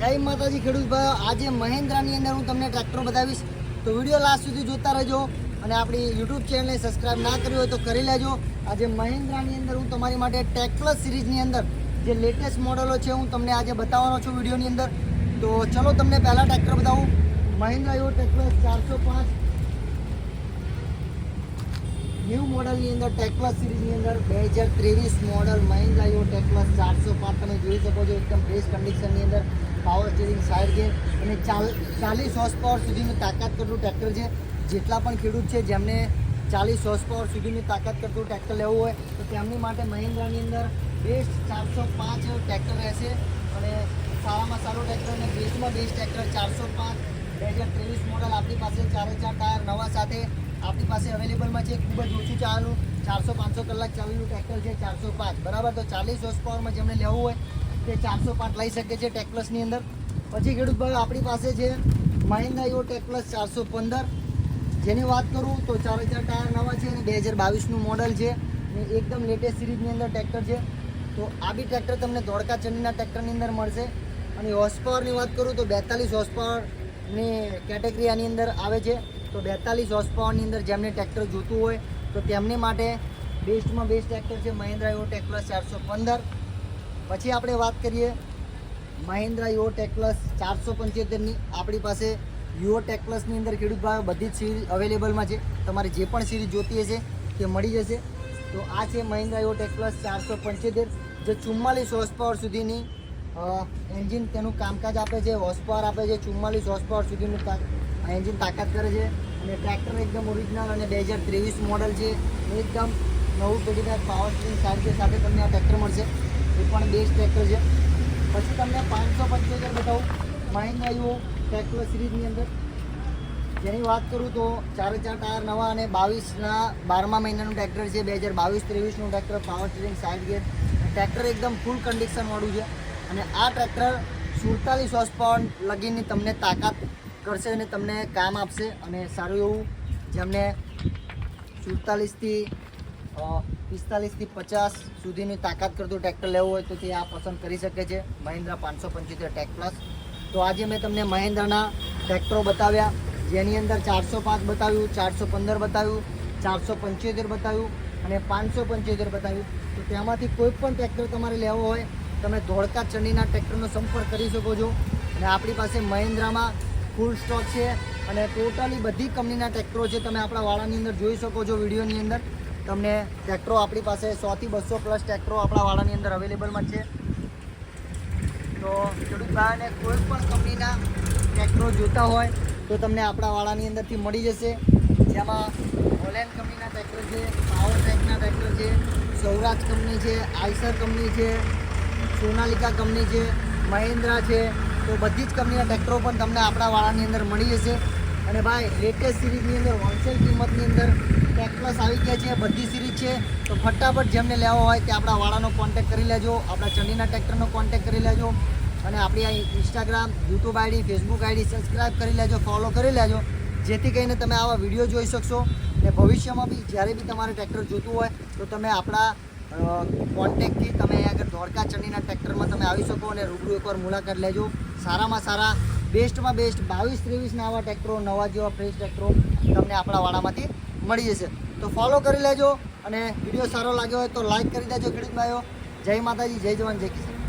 જય માતાજી ખેડૂત ભાઈ આજે મહેન્દ્રાની અંદર હું તમને ટ્રેક્ટર બતાવીશ. તો વીડિયો લાસ્ટ સુધી જોતા રહેજો અને આપણી યુટ્યુબ ચેનલને સબસ્ક્રાઈબ ના કરી હોય તો કરી લેજો. આજે મહેન્દ્રાની અંદર હું તમારી માટે ટેકપ્લસ સિરીઝની અંદર જે લેટેસ્ટ મોડલો છે હું તમને આજે બતાવવાનો છું વિડીયોની અંદર. તો ચલો તમને પહેલાં ટ્રેક્ટર બતાવું. મહિન્દ્રા એવો ટેકપ્લસ ચારસો પાંચ ન્યૂ મોડલની અંદર ટેકવા સિરીઝની અંદર બે હજાર ત્રેવીસ મોડલ મહિન્દ્રા એવો ટેકવા ચારસો પાંચ. તમે જોઈ શકો છો એકદમ ફ્રેશ કન્ડિશનની અંદર પાવર સ્ટીરિંગ સાઇડ ગેર અને ચાલ, ચાલીસ હોર્સ પાવર સુધીનું તાકાત કરતું ટ્રેક્ટર છે. જેટલા પણ ખેડૂત છે જેમને ચાલીસ હોર્સ પાવર સુધીની તાકાત કરતું ટ્રેક્ટર લેવું હોય, તો તેમની માટે મહિન્દ્રાની અંદર બેસ્ટ ચારસો પાંચ ટ્રેક્ટર રહેશે. અને સારામાં સારું ટ્રેક્ટર અને બેસ્ટમાં બેસ્ટ ટ્રેક્ટર ચારસો પાંચ. બે હજાર ત્રેવીસ મોડલ આપણી પાસે ચારે ચાર ટાયર નવા સાથે આપણી પાસે અવેલેબલમાં છે, ખૂબ જ ઓછું ચાલુ ચારસો પાંચસો કલાક ચાલેલું ટ્રેક્ટર છે, ચારસો પાંચ. બરાબર? તો ચાલીસ હોર્સ પાવરમાં જેમને લેવું હોય, તે ચારસો પાંચ લઈ શકે છે ટેકપ્લસની અંદર. પછી ખેડૂત ભાઈ, આપણી પાસે છે મહિન્દ્રા યો ટેકપ્લસ ચારસો પંદર. જેની વાત કરું તો ચાર ચાર ટાયર નવા છે અને બે હજાર બાવીસનું મોડલ છે અને એકદમ લેટેસ્ટ સિરીઝની અંદર ટ્રેક્ટર છે. તો આ બી ટ્રેક્ટર તમને ધોળકા ચંડીના ટ્રેક્ટરની અંદર મળશે. અને હોર્સ પાવરની વાત કરું તો બેતાલીસ હોર્સ પાવરની કેટેગરી આની અંદર આવે છે. તો બેતાલીસ હોર્સ પાવરની અંદર જેમને ટ્રેક્ટર જોતું હોય, તો તેમની માટે બેસ્ટમાં બેસ્ટ ટ્રેક્ટર છે મહિન્દ્રા ઇવો ટેકપ્લસ ચારસો પંદર. પછી આપણે વાત કરીએ મહિન્દ્રા યુઓ ટેક પ્લસ ચારસો પંચોતેરની આપણી પાસે યુઓ ટેક પ્લસની અંદર ખેડૂત ભાઈઓ બધી જ સિરીઝ અવેલેબલમાં છે. તમારે જે પણ સિરીઝ જોતી હશે તે મળી જશે. તો આ છે મહિન્દ્રા યુઓ ટેક પ્લસ ચારસો પંચોતેર. જે ચુમ્માલીસ હોર્સ પાવર સુધીની એન્જિન તેનું કામકાજ આપે છે હોર્સ પાવર આપે છે, ચુમ્માલીસ હોર્સ પાવર સુધીનું એન્જિન તાકાત કરે છે અને ટ્રેક્ટર એકદમ ઓરિજિનલ અને બે હજાર ત્રેવીસ મોડલ છે. એકદમ નવું પેઢીના પાવર સ્ટીરિંગ સાઈડ સાથે તમને આ ટ્રેક્ટર મળશે. એ પણ બેસ્ટ ટ્રેક્ટર છે. પછી તમને પાંચસો પંચોતેર બતાવું. મહિન્દ્રા યુઓ ટ્રેક્ટર સિરીઝની અંદર. જેની વાત કરું તો ચારે ચાર ટાયર નવા અને બાવીસના બારમા મહિનાનું ટ્રેક્ટર છે. બે હજાર બાવીસ ત્રેવીસનું tractor power steering side gear tractor એકદમ ફૂલ કન્ડિશનવાળું છે. અને આ ટ્રેક્ટર સુડતાલીસ હોર્સ પાવર લગીની તમને તાકાત કરશે અને તમને કામ આપશે અને સારું એવું જેમને સુડતાલીસથી પિસ્તાલીસથી પચાસ સુધીની તાકાત કરતું ટ્રેક્ટર લેવું હોય તો તે આ પસંદ કરી શકે છે, મહિન્દ્રા પાંચસો પંચોતેર ટેક પ્લસ તો આજે મેં તમને મહિન્દ્રાના ટ્રેક્ટરો બતાવ્યા, જેની અંદર ચારસો પાંચ બતાવ્યું, ચારસો પંદર બતાવ્યું, ચારસો પંચોતેર બતાવ્યું અને પાંચસો પંચોતેર બતાવ્યું. તો તેમાંથી કોઈ પણ ટ્રેક્ટર તમારે લેવો હોય, તમે ધોળકા ચંડીના ટ્રેક્ટરનો સંપર્ક કરી શકો છો. અને આપણી પાસે મહિન્દ્રામાં ફૂલ સ્ટોક છે અને ટોટલી બધી કંપનીના ટ્રેક્ટરો છે તમે આપણા વાળાની અંદર જોઈ શકો છો વિડીયોની અંદર. તમને ટ્રેક્ટરો આપણી પાસે સોથી બસો પ્લસ ટ્રેક્ટરો આપણા વાળાની અંદર અવેલેબલમાં છે. તો ખેડૂત ભાઈને કોઈ પણ કંપનીના ટ્રેક્ટરો જોતા હોય તો તમને આપણા વાળાની અંદરથી મળી જશે. જેમાં હોલેન્ડ કંપનીના ટ્રેક્ટર છે, પાવર ટ્રેકના ટ્રેક્ટર છે સૌરાજ કંપની છે, આઈસર કંપની છે, સોનાલિકા કંપની છે, મહિન્દ્રા છે તો બધી જ કંપનીના ટ્રેક્ટરો પણ તમને આપણા વાળાની અંદર મળી જશે. અને ભાઈ લેટેસ્ટ સિરીઝની અંદર હોલસેલ કિંમતની અંદર ટેકપ્લસ આવી ગયા છે, બધી સિરીઝ છે. તો ફટાફટ જેમને લેવો હોય તે આપણા વાળાનો કોન્ટેક કરી લેજો, આપણા ચંડીના ટ્રેક્ટરનો કોન્ટેક કરી લેજો. અને આપણી આ Instagram YouTube ID Facebook ID subscribe કરી લેજો ફોલો કરી લેજો. જેથી કરીને તમે આવા વીડિયો જોઈ શકશો. અને ભવિષ્યમાં બી જ્યારે બી તમારે ટ્રેક્ટર જોતું હોય, તો તમે આપણા કોન્ટેક્ટથી તમે આગળ ધોળકા ચંડીના ટ્રેક્ટરમાં તમે આવી શકો અને રૂબરૂ એકવાર મુલાકાત લેજો. સારામાં સારા, બેસ્ટમાં બેસ્ટ બાવીસ ત્રેવીસના આવા ટ્રેક્ટરો નવા જેવા ફ્રેશ ટ્રેક્ટરો તમને આપણા વાડામાંથી મળી જશે. તો ફોલો કરી લેજો અને વીડિયો સારો લાગ્યો હોય તો લાઈક કરી દેજો ખેડૂત ભાઈઓ. જય માતાજી, જય જવાન, જય કિસાન.